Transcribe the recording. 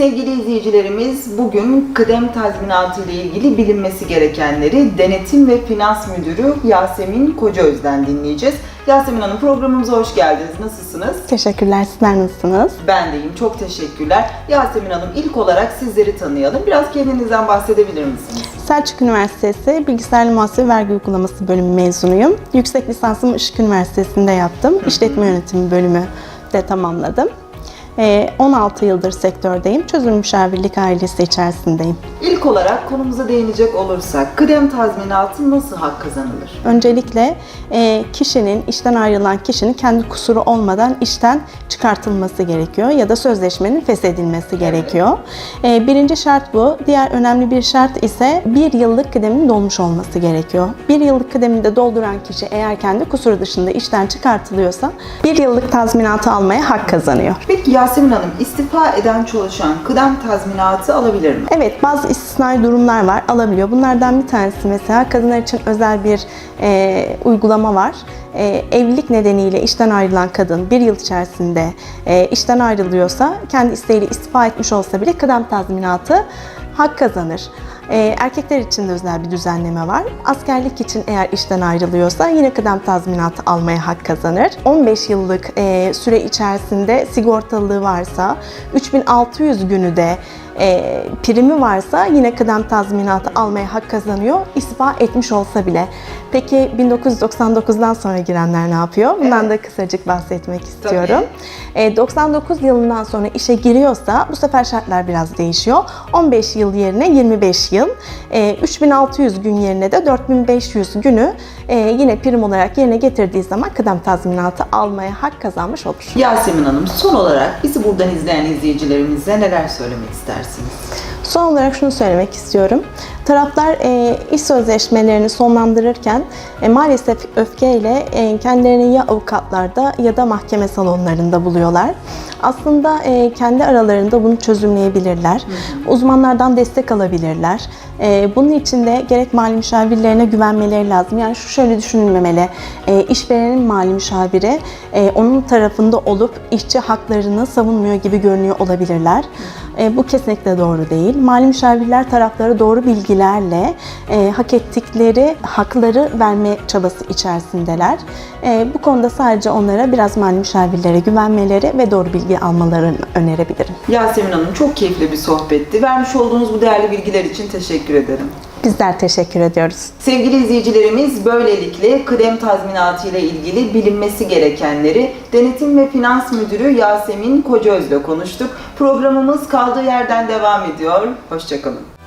Sevgili izleyicilerimiz bugün kıdem tazminatı ile ilgili bilinmesi gerekenleri Denetim ve Finans Müdürü Yasemin Kocaöz'den dinleyeceğiz. Yasemin Hanım programımıza hoş geldiniz. Nasılsınız? Teşekkürler. Sizler nasılsınız? Ben deyim. Çok teşekkürler. Yasemin Hanım ilk olarak sizleri tanıyalım. Biraz kendinizden bahsedebilir misiniz? Selçuk Üniversitesi Bilgisayarlı Muhasebe Vergi Uygulaması bölümü mezunuyum. Yüksek lisansımı Işık Üniversitesi'nde yaptım. İşletme yönetimi bölümü de tamamladım. Ee, 16 yıldır sektördeyim. Çözüm müşavirlik ailesi içerisindeyim. İlk olarak konumuza değinecek olursak kıdem tazminatı nasıl hak kazanılır? Öncelikle e, kişinin, işten ayrılan kişinin kendi kusuru olmadan işten çıkartılması gerekiyor ya da sözleşmenin feshedilmesi gerekiyor. E, birinci şart bu. Diğer önemli bir şart ise bir yıllık kıdemin dolmuş olması gerekiyor. Bir yıllık kıdemini de dolduran kişi eğer kendi kusuru dışında işten çıkartılıyorsa bir yıllık tazminatı almaya hak kazanıyor. Peki Yasemin Hanım istifa eden çalışan kıdem tazminatı alabilir mi? Evet bazı istisnai durumlar var alabiliyor. Bunlardan bir tanesi mesela kadınlar için özel bir e, uygulama var. E, evlilik nedeniyle işten ayrılan kadın bir yıl içerisinde e, işten ayrılıyorsa kendi isteğiyle istifa etmiş olsa bile kıdem tazminatı hak kazanır. E, erkekler için de özel bir düzenleme var. Askerlik için eğer işten ayrılıyorsa yine kıdem tazminatı almaya hak kazanır. 15 yıllık e, süre içerisinde sigortalılığı varsa 3600 günü de e, primi varsa yine kıdem tazminatı almaya hak kazanıyor istifa etmiş olsa bile. Peki 1999'dan sonra girenler ne yapıyor? Bundan da kısacık bahsetmek istiyorum. E, 99 yılından sonra işe giriyorsa bu sefer şartlar biraz değişiyor. 15 yıl yerine 25 yıl, e, 3600 gün yerine de 4500 günü e, yine prim olarak yerine getirdiği zaman kıdem tazminatı almaya hak kazanmış olur. Yasemin Hanım son olarak bizi buradan izleyen izleyicilerimize neler söylemek istersiniz? Son olarak şunu söylemek istiyorum. Taraflar e, iş sözleşmelerini sonlandırırken e, maalesef öfkeyle e, kendilerini ya avukatlarda ya da mahkeme salonlarında buluyorlar. Aslında e, kendi aralarında bunu çözümleyebilirler. Uzmanlardan destek alabilirler. E, bunun için de gerek mali müşavirlerine güvenmeleri lazım. Yani şu şöyle düşünülmemeli. E, işverenin mali müşaviri e, onun tarafında olup işçi haklarını savunmuyor gibi görünüyor olabilirler. E, bu kesinlikle doğru değil. Mali müşavirler taraflara doğru bilgilerle e, hak ettikleri hakları verme çabası içerisindeler. Bu konuda sadece onlara biraz mali müşavirlere güvenmeleri ve doğru bilgi almalarını önerebilirim. Yasemin Hanım çok keyifli bir sohbetti. Vermiş olduğunuz bu değerli bilgiler için teşekkür ederim. Bizler teşekkür ediyoruz. Sevgili izleyicilerimiz böylelikle kıdem tazminatı ile ilgili bilinmesi gerekenleri Denetim ve Finans Müdürü Yasemin Kocaöz'le konuştuk. Programımız kaldığı yerden devam ediyor. Hoşçakalın.